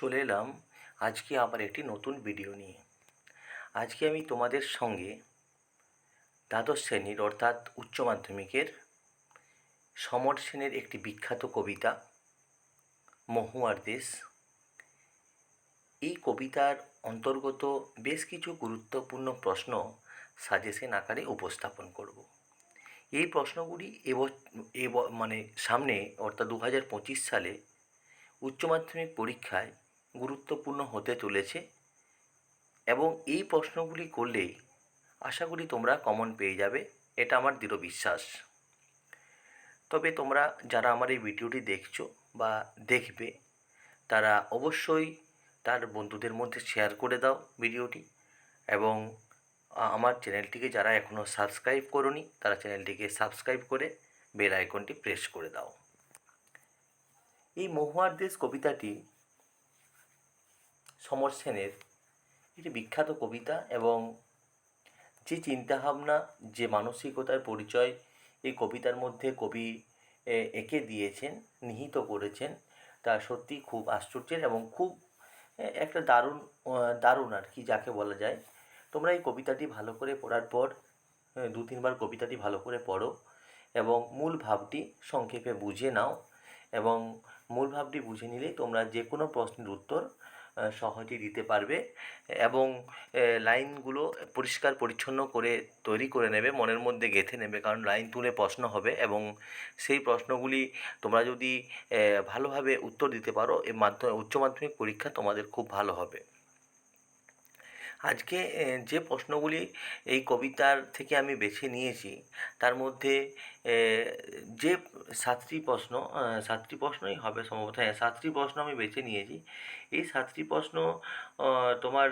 চলে এলাম আজকে আবার একটি নতুন ভিডিও নিয়ে। আজকে আমি তোমাদের সঙ্গে দ্বাদশ শ্রেণির অর্থাৎ উচ্চ মাধ্যমিকের সমর সেনের একটি বিখ্যাত কবিতা, মহুয়ার দেশ। এই কবিতার অন্তর্গত বেশ কিছু গুরুত্বপূর্ণ প্রশ্ন সাজেশন আকারে উপস্থাপন করব। এই প্রশ্নগুলি এব মানে সামনে অর্থাৎ দু হাজার পঁচিশ সালে উচ্চ মাধ্যমিক পরীক্ষায় গুরুত্বপূর্ণ হতে চলেছে এবং এই প্রশ্নগুলি করলেই আশা করি তোমরা কমন পেয়ে যাবে। এটা আমার দৃঢ় বিশ্বাস। তবে তোমরা যারা আমার এই ভিডিওটি দেখছ বা দেখবে, তারা অবশ্যই তার বন্ধুদের মধ্যে শেয়ার করে দাও ভিডিওটি এবং আমার চ্যানেলটিকে যারা এখনও সাবস্ক্রাইব করনি, তারা চ্যানেলটিকে সাবস্ক্রাইব করে বেল আইকনটি প্রেস করে দাও। এই মহুয়ার দেশ কবিতাটি সমর সেনের একটি বিখ্যাত কবিতা এবং যে চিন্তাভাবনা, যে মানসিকতার পরিচয় এই কবিতার মধ্যে কবি এঁকে দিয়েছেন, নিহিত করেছেন, তা সত্যি খুব আশ্চর্যের এবং খুব একটা দারুণ দারুণ আর কি যাকে বলা যায়। তোমরা এই কবিতাটি ভালো করে পড়ার পর দু তিনবার কবিতাটি ভালো করে পড়ো এবং মূল ভাবটি সংক্ষেপে বুঝে নাও এবং মূল ভাবটি বুঝে নিলেই তোমরা যে কোনো প্রশ্নের উত্তর আহ, সহজেই দিতে পারবে। এবং লাইনগুলো পরিষ্কার পরিচ্ছন্ন করে তৈরি করে নেবে মনের মধ্যে গেঁথে নেবে কারণ লাইন তুলে প্রশ্ন হবে এবং সেই প্রশ্নগুলি তোমরা যদি ভালোভাবে উত্তর দিতে পারো এর মাধ্যমে উচ্চ মাধ্যমিক পরীক্ষা তোমাদের খুব ভালো হবে। আজকে যে প্রশ্নগুলি এই কবিতার থেকে আমি বেছে নিয়েছি, তার মধ্যে যে সাতটি প্রশ্ন সাতটি প্রশ্নই হবে সম্ভবত হ্যাঁ সাতটি প্রশ্ন আমি বেছে নিয়েছি। এই সাতটি প্রশ্ন তোমার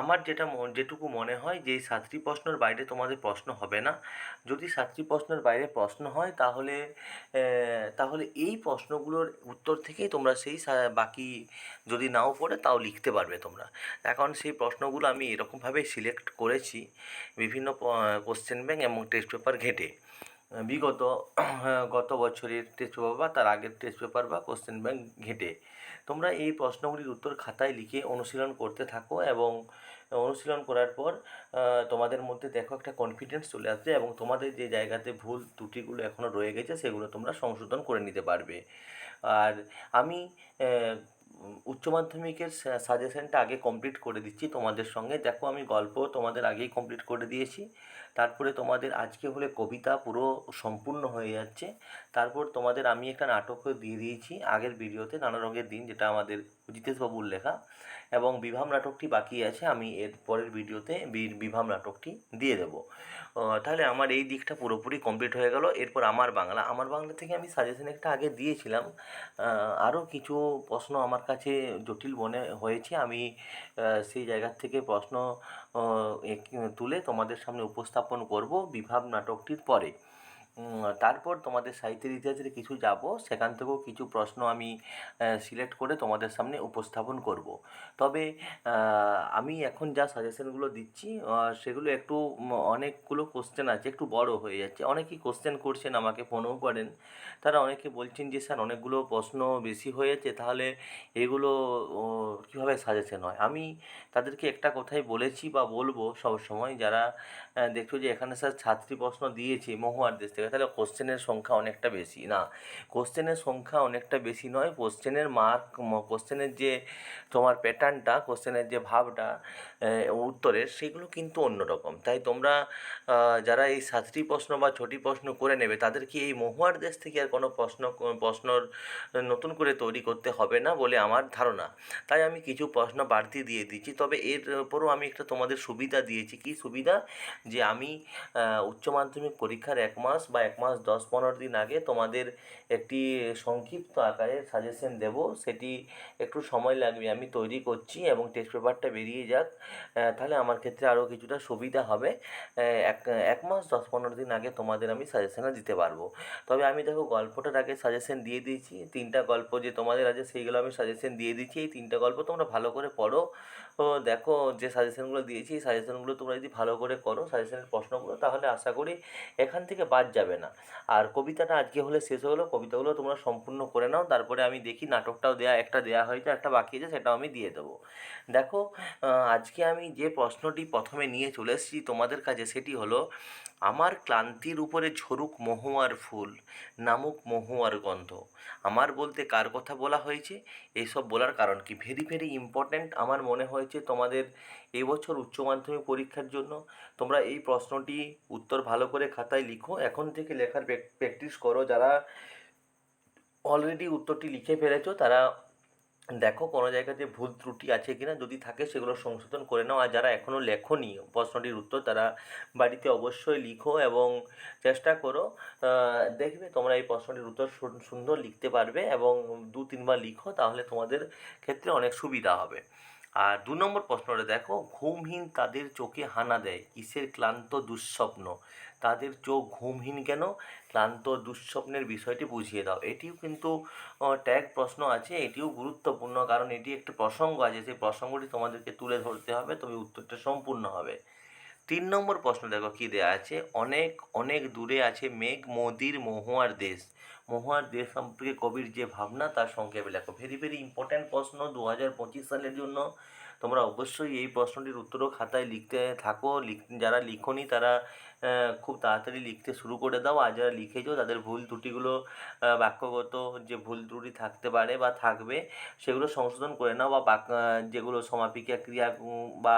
আমার যেটা যেটুকু মনে হয় যে, এই সাতটি প্রশ্নের বাইরে তোমাদের প্রশ্ন হবে না। যদি সাতটি প্রশ্নের বাইরে প্রশ্ন হয়, তাহলে তাহলে এই প্রশ্নগুলোর উত্তর থেকেই তোমরা সেই বাকি যদি নাও পড়ে, তাও লিখতে পারবে তোমরা। এখন সেই প্রশ্নগুলো আমি এরকমভাবে সিলেক্ট করেছি বিভিন্ন কোশ্চেন ব্যাংক এবং টেস্ট পেপার ঘেঁটে। বিগত গত বছরের টেস্ট পেপার বা তার আগের টেস্ট পেপার বা কোশ্চেন ব্যাংক ঘেঁটে। তোমরা এই প্রশ্নগুলির উত্তর খাতায় লিখে অনুশীলন করতে থাকো এবং অনুশীলন করার পর তোমাদের মধ্যে দেখো একটা কনফিডেন্স চলে আসবে এবং তোমাদের যে জায়গাতে ভুল ত্রুটিগুলো এখনও রয়ে গেছে, সেগুলো তোমরা সংশোধন করে নিতে পারবে। আর আমি উচ্চ মাধ্যমিকের সাজেশনটা আগে কমপ্লিট করে দিচ্ছি তোমাদের সঙ্গে। দেখো আমি গল্প তোমাদের আগেই কমপ্লিট করে দিয়েছি। তারপরে তোমাদের আজকে হলে কবিতা পুরো সম্পূর্ণ হয়ে যাচ্ছে। তারপর তোমাদের আমি একটা নাটকও দিয়ে দিয়েছি আগের ভিডিওতে, নানা রঙের দিন, যেটা আমাদের জিতেশবাবুর লেখা। এবং বিভাম নাটকটি বাকি আছে, আমি এর পরের ভিডিওতে বিভাম নাটকটি দিয়ে দেবো। তাহলে আমার এই দিকটা পুরোপুরি কমপ্লিট হয়ে গেল। এরপর আমার বাংলা। আমার বাংলা থেকে আমি সাজেশন একটা আগে দিয়েছিলাম। আরও কিছু প্রশ্ন আমার কাছে জটিল মনে হয়েছে। আমি সেই জায়গার থেকে প্রশ্ন তুলে তোমাদের সামনে উপস্থাপন করব বিভাব নাটকটির পরে। তারপর তোমাদের সাহিত্যের ইতিহাসের কিছু যাব, সেখান থেকেও কিছু প্রশ্ন আমি সিলেক্ট করে তোমাদের সামনে উপস্থাপন করব। তবে আমি এখন যা সাজেশনগুলো দিচ্ছি সেগুলো একটু অনেকগুলো কোশ্চেন আছে, একটু বড় হয়ে যাচ্ছে। অনেকেই কোশ্চেন করছেন, আমাকে ফোনও করেন। তারা অনেকে বলছেন যে, স্যার, অনেকগুলো প্রশ্ন বেশি হয়েছে তাহলে এগুলো কীভাবে সাজেশন হয়? আমি তাদেরকে একটা কথাই বলেছি বা বলব সব সময় যারা দেখছ যে, এখানে স্যার ছাত্রী প্রশ্ন দিয়েছে, মহুয়ার দেশ থেকে। তাহলে কোশ্চেনের সংখ্যা অনেকটা বেশি। না কোশ্চেনের সংখ্যা অনেকটা বেশি নয় কোশ্চেনের মার্ক কোশ্চেনের যে তোমার প্যাটার্নটা কোশ্চেনের যে ভাবটা উত্তরের, সেগুলো কিন্তু অন্যরকম তাই তোমরা যারা এই সাতটি প্রশ্ন বা ছটি প্রশ্ন করে নেবে, তাদেরকে এই মহুয়ার দেশ থেকে আর কোনো প্রশ্ন, প্রশ্নর নতুন করে তৈরি করতে হবে না বলে আমার ধারণা। তাই আমি কিছু প্রশ্ন বাড়তি দিয়ে দিচ্ছি, তবে এর উপরও আমি একটা তোমাদের সুবিধা দিয়েছি। কি সুবিধা? যে আমি উচ্চ মাধ্যমিক পরীক্ষার এক মাস বা এক মাস, দশ, পনেরো দিন আগে তোমাদের একটি সংক্ষিপ্ত আকারে সাজেশন দেব। সেটি একটু সময় লাগবে, আমি তৈরি করছি এবং টেস্ট পেপারটা বেরিয়ে যাক। তাহলে আমার ক্ষেত্রে আরও কিছুটা সুবিধা হবে। এক এক মাস, দশ, পনেরো দিন আগে তোমাদের আমি সাজেশনও দিতে পারব। তবে আমি দেখো গল্পটার আগে সাজেশন দিয়ে দিয়েছি। তিনটা গল্প যে তোমাদের আছে সেইগুলো আমি সাজেশন দিয়ে দিচ্ছি এই তিনটা গল্প তোমরা ভালো করে পড়ো। দেখো যে সাজেশনগুলো দিয়েছি, এই সাজেশনগুলো তোমরা যদি ভালো করে করো সাজেশনের প্রশ্নগুলো, তাহলে আশা করি এখান থেকে বাদ যাবে না। আর কবিতাটা আজকে হলে শেষ হলো, কবিতাগুলো তোমরা সম্পূর্ণ করে নাও, তারপরে আমি দেখি নাটকটাও দেয়া, একটা দেয়া হয়েছে, একটা বাকি আছে, সেটাও আমি দিয়ে দেবো। দেখো আজকে আমি যে প্রশ্নটি প্রথমে নিয়ে চলে এসেছি তোমাদের কাছে, সেটি হলো আমার ক্লান্তির উপরে ঝরুক মহুয়ার ফুল নামুক মহুয়ার গন্ধ। আমার বলতে কার কথা বলা হয়েছে? এইসব বলার কারণ কি? ভেরি ভেরি ইম্পর্ট্যান্ট আমার মনে হয়েছে তোমাদের এবছর উচ্চ মাধ্যমিক পরীক্ষার জন্য। তোমরা এই প্রশ্নটি উত্তর ভালো করে খাতায় লিখো। এখন থেকে লেখার প্র্যাকটিস করো। যারা অলরেডি উত্তরটি লিখে ফেলেছো, তারা দেখো কোনো জায়গাতে ভুল ত্রুটি আছে কি না যদি থাকে সেগুলো সংশোধন করে নাও। আর যারা এখনও লেখনি, প্রশ্নটির উত্তর তারা বাড়িতে অবশ্যই লিখো এবং চেষ্টা করো দেখবে তোমরা এই প্রশ্নটির উত্তর সুন্দর লিখতে পারবে এবং দু তিনবার লিখো, তাহলে তোমাদের ক্ষেত্রে অনেক সুবিধা হবে। আর দু নম্বর প্রশ্নটা দেখো, ঘুমহীন তাদের চোখে হানা দেয়? কিসের ক্লান্ত দুঃস্বপ্ন? তাদের চোখ ঘুমহীন কেন? ক্লান্ত দুঃস্বপ্নের বিষয়টি বুঝিয়ে দাও। এটিও কিন্তু ট্যাগ প্রশ্ন আছে, এটিও গুরুত্বপূর্ণ, কারণ এটি একটি প্রসঙ্গ আছে। সেই প্রসঙ্গটি তোমাদেরকে তুলে ধরতে হবে, তবে উত্তরটা সম্পূর্ণ হবে। তিন নম্বর প্রশ্ন দেখো কী দেওয়া আছে? অনেক অনেক দূরে আছে মেঘ, মোদির, মহুয়ার দেশ। মহুয়ার দেশ সম্পর্কে কবির যে ভাবনা, তার সংক্ষেপে লেখো। ভেরি ভেরি ইম্পর্ট্যান্ট প্রশ্ন দু হাজার পঁচিশ সালের জন্য। তোমরা অবশ্যই এই প্রশ্নটির উত্তরও খাতায় লিখতে থাকো। যারা লিখনি তারা খুব তাড়াতাড়ি লিখতে শুরু করে দাও। আর যারা লিখেছো, তাদের ভুল ত্রুটিগুলো বাক্যগত যে ভুল ত্রুটি থাকতে পারে বা থাকবে, সেগুলো সংশোধন করে নাও বা বাক যেগুলো সমাপিকা ক্রিয়া বা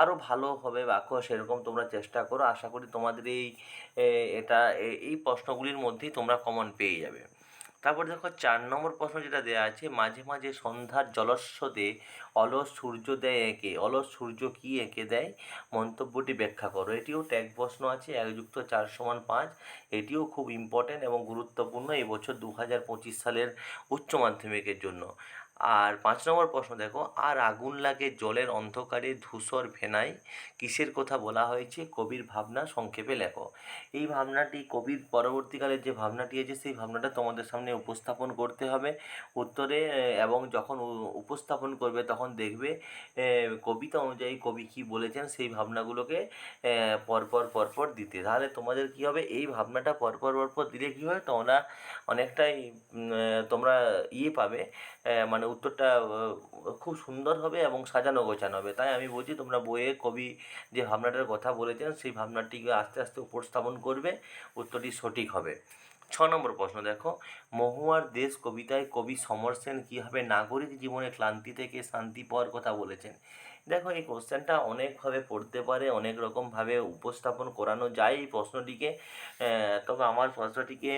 আরও ভালো হবে বাক্য, সেরকম তোমরা চেষ্টা করো। আশা করি তোমাদের এই এটা এই প্রশ্নগুলির মধ্যেই তোমরা কমন পেয়ে যাবে। তারপর দেখো চার নম্বর প্রশ্ন যেটা দেওয়া আছে, মাঝে মাঝে সন্ধ্যার জলস্রোতে অলস সূর্য দেয় একে, অলস সূর্য কি একে দেয়? মন্তব্যটি ব্যাখ্যা করো। এটিও ট্যাগ প্রশ্ন আছে, এক যুক্ত চার সমান পাঁচ। এটিও খুব ইম্পর্টেন্ট এবং গুরুত্বপূর্ণ এই বছর দু হাজার পঁচিশ সালের উচ্চ মাধ্যমিকের জন্য। আর পাঁচ নম্বর প্রশ্ন দেখো আর আগুন লাগে জলের অন্ধকারে ধূসর ফেনায় কিসের কথা বলা হয়েছে? কবির ভাবনা সংক্ষেপে লেখো। এই ভাবনাটি কবির পরবর্তীকালে যে ভাবনাটি আছে সেই ভাবনাটা তোমাদের সামনে উপস্থাপন করতে হবে। উত্তরে এবং যখন উপস্থাপন করবে তখন দেখবে কবিতা অনুযায়ী কবি কী বলেছেন সেই ভাবনাগুলোকে পরপর পরপর দিতে। তাহলে তোমাদের কী হবে? এই ভাবনাটা পরপর পরপর দিলে কী হয়? তোমরা অনেকটাই তোমরা ইয়ে পাবে। আহ, মানে উত্তরটা খুব সুন্দর হবে এবং সাজানো গোছানো হবে। তাই আমি বলছি, তোমরা বইয়ে কবি যে ভাবনাটার কথা বলেছেন, সেই ভাবনাটিকে আস্তে আস্তে উপস্থাপন করবে, উত্তরটি সঠিক হবে। ছ নম্বর প্রশ্ন, দেখো, মহুয়ার দেশ কবিতায় কবি সমর সেন কীভাবে নাগরিক জীবনে ক্লান্তি থেকে শান্তি পাওয়ার কথা বলেছেন? দেখো, এই কোশ্চেনটা অনেকভাবে পড়তে পারে, অনেক রকমভাবে উপস্থাপন করানো যায় এই প্রশ্নটিকে। তবে আমার প্রশ্নটিকে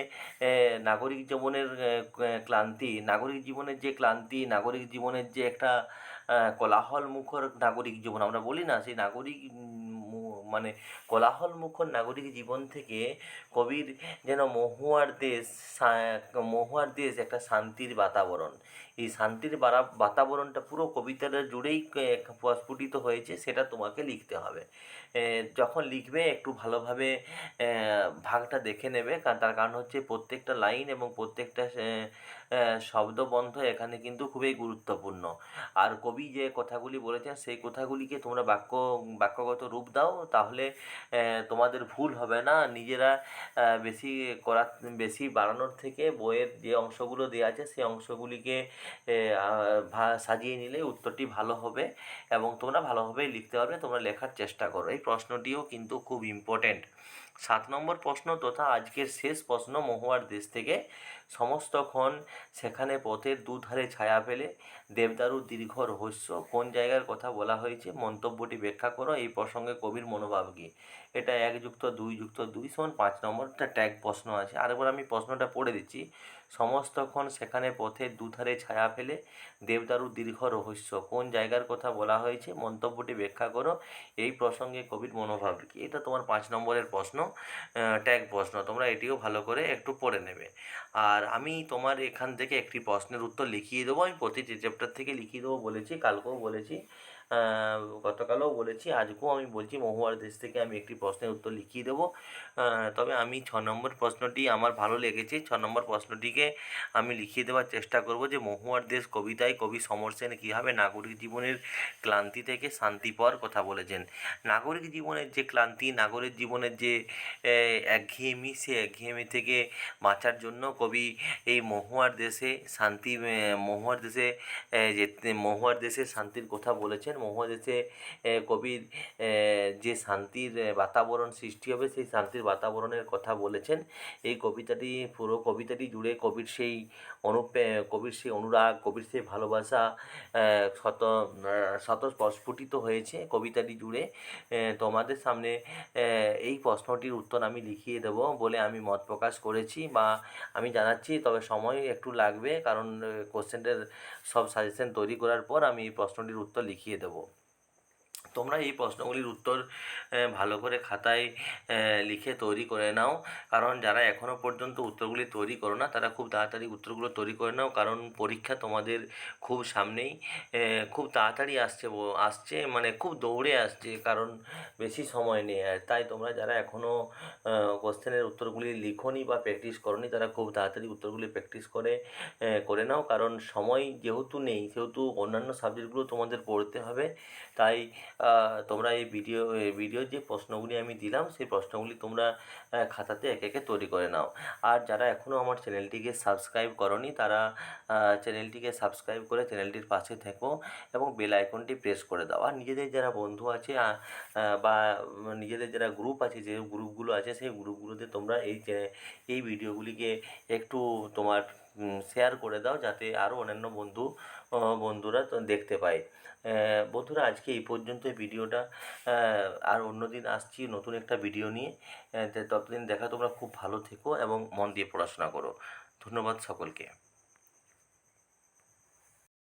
নাগরিক জীবনের ক্লান্তি, নাগরিক জীবনের যে ক্লান্তি, নাগরিক জীবনের যে একটা কোলাহল মুখর নাগরিক জীবন, আমরা বলি না, সেই নাগরিক মানে কোলাহল মুখর নাগরিক জীবন থেকে কবির যেন মহুয়ার দেশ মহুয়ার দেশ একটা শান্তির বাতাবরণ। এই শান্তির বারা- বাতাবরণটা পুরো কবিতাটা জুড়েই প্রস্ফুটিত হয়েছে, সেটা তোমাকে লিখতে হবে। যখন লিখবে একটু ভালোভাবে ভাগটা দেখে নেবে তার কারণ হচ্ছে প্রত্যেকটা লাইন এবং প্রত্যেকটা শব্দবন্ধ এখানে কিন্তু খুবই গুরুত্বপূর্ণ। আর কবি যে কথাগুলি বলেছেন, সেই কথাগুলিকে তোমরা বাক্য, বাক্যগত রূপ দাও, তাহলে তোমাদের ভুল হবে না। নিজেরা বেশি করা, বেশি বাড়ানোর থেকে বইয়ের যে অংশগুলো দেওয়া আছে, সেই অংশগুলিকে সাজিয়ে নিলে উত্তরটি ভালো হবে এবং তোমরা ভালোভাবেই লিখতে পারবে, তোমরা লেখার চেষ্টা করো। এই প্রশ্নটিও কিন্তু খুব ইম্পর্ট্যান্ট সাত নম্বর প্রশ্ন তথা আজকের শেষ প্রশ্ন মহুয়ার দেশ থেকে। সমস্তক্ষণ সেখানে পথের দুধারে ছায়া ফেলে দেবদারুর দীর্ঘ রহস্য। কোন জায়গার কথা বলা হয়েছে? মন্তব্যটি ব্যাখ্যা করো। এই প্রসঙ্গে কবির মনোভাব কী? এটা এক যুক্ত দুই যুক্ত দুই সমান পাঁচ নম্বরটা ট্যাগ প্রশ্ন আছে। আরেকবার আমি প্রশ্নটা পড়ে দিচ্ছি। সমস্তক্ষণ সেখানে পথের দুধারে ছায়া ফেলে দেবদারুর দীর্ঘ রহস্য। কোন জায়গার কথা বলা হয়েছে? মন্তব্যটি ব্যাখ্যা করো। এই প্রসঙ্গে কবির মনোভাব কী? এটা তোমার পাঁচ নম্বরের প্রশ্ন। ট্যাগ প্রশ্ন। তোমরা এটিও ভালো করে একটু পড়ে নেবে। আর আমি তোমার এখান থেকে একটি প্রশ্নের উত্তর লিখিয়ে দেবো। আমি প্রতিটি চ্যাপ্টার থেকে লিখিয়ে দেবো বলেছি, কালকেও বলেছি। গতকালও বলেছি, আজকেও আমি বলছি মহুয়ার দেশ থেকে আমি একটি প্রশ্নের উত্তর লিখিয়ে দেবো। তবে আমি ছ নম্বর প্রশ্নটি আমার ভালো লেগেছে, ছ নম্বর প্রশ্নটিকে আমি লিখিয়ে দেওয়ার চেষ্টা করব যে মহুয়ার দেশ কবিতায় কবি সমর সেন কীভাবে নাগরিক জীবনের ক্লান্তি থেকে শান্তি পাওয়ার কথা বলেছেন। নাগরিক জীবনের যে ক্লান্তি, নাগরিক জীবনের যে একঘেয়েমি, সে একঘেয়েমি থেকে বাঁচার জন্য কবি এই মহুয়ার দেশে শান্তি মহুয়ার দেশে যে মহুয়ার দেশে শান্তির কথা বলেছেন মহুয়ার দেশে কবির যে শান্তির বাতাবরণ সৃষ্টি হবে, সেই শান্তির বাতাবরণের কথা বলেছেন। এই কবিতাটি পুরো কবিতাটি জুড়ে কবির সেই অনুপ্রে কবির সেই অনুরাগ কবির সেই ভালোবাসা শত শত প্রস্ফুটিত হয়েছে কবিতাটি জুড়ে। তোমাদের সামনে এই প্রশ্নটির উত্তর আমি লিখিয়ে দেবো বলে আমি মত প্রকাশ করেছি বা আমি জানাচ্ছি। তবে সময় একটু লাগবে, কারণ কোশ্চেনটার সব সাজেশন তৈরি করার পর আমি এই প্রশ্নটির উত্তর লিখিয়ে দেবো। Je. তোমরা এই প্রশ্নগুলির উত্তর ভালো করে খাতায় লিখে তৈরি করে নাও। কারণ যারা এখনও পর্যন্ত উত্তরগুলি তৈরি করো না, তারা খুব তাড়াতাড়ি উত্তরগুলো তৈরি করে নাও। কারণ পরীক্ষা তোমাদের খুব সামনেই খুব তাড়াতাড়ি আসছে আসছে মানে খুব দৌড়ে আসছে, কারণ বেশি সময় নেই। আর তাই তোমরা যারা এখনও কোশ্চেনের উত্তরগুলি লিখোনি বা প্র্যাকটিস করনি, তারা খুব তাড়াতাড়ি উত্তরগুলি প্র্যাকটিস করে করে নাও। কারণ সময় যেহেতু নেই, সেহেতু অন্যান্য সাবজেক্টগুলো তোমাদের পড়তে হবে। তাই তোমরা এই ভিডিও ভিডিও যে প্রশ্নগুলি আমি দিলাম, সেই প্রশ্নগুলি তোমরা খাতাতে একে একে তৈরি করে নাও। আর যারা এখনও আমার চ্যানেলটিকে সাবস্ক্রাইব করনি, তারা চ্যানেলটিকে সাবস্ক্রাইব করে চ্যানেলটির পাশে থেকো এবং বেল আইকনটি প্রেস করে দাও। আর নিজেদের যারা বন্ধু আছে বা নিজেদের যারা গ্রুপ আছে, যে গ্রুপগুলো আছে, সেই গ্রুপগুলোতে তোমরা এই এই ভিডিওগুলিকে একটু তোমার শেয়ার করে দাও যাতে আরও অন্যান্য বন্ধু বন্ধুরা দেখতে পায়। বন্ধুরা, আজকে এই পর্যন্ত ভিডিওটা আর অন্য দিন আসছি নতুন একটা ভিডিও নিয়ে। ততদিন দেখা, তোমরা খুব ভালো থেকো এবং মন দিয়ে পড়াশোনা করো। ধন্যবাদ সকলকে।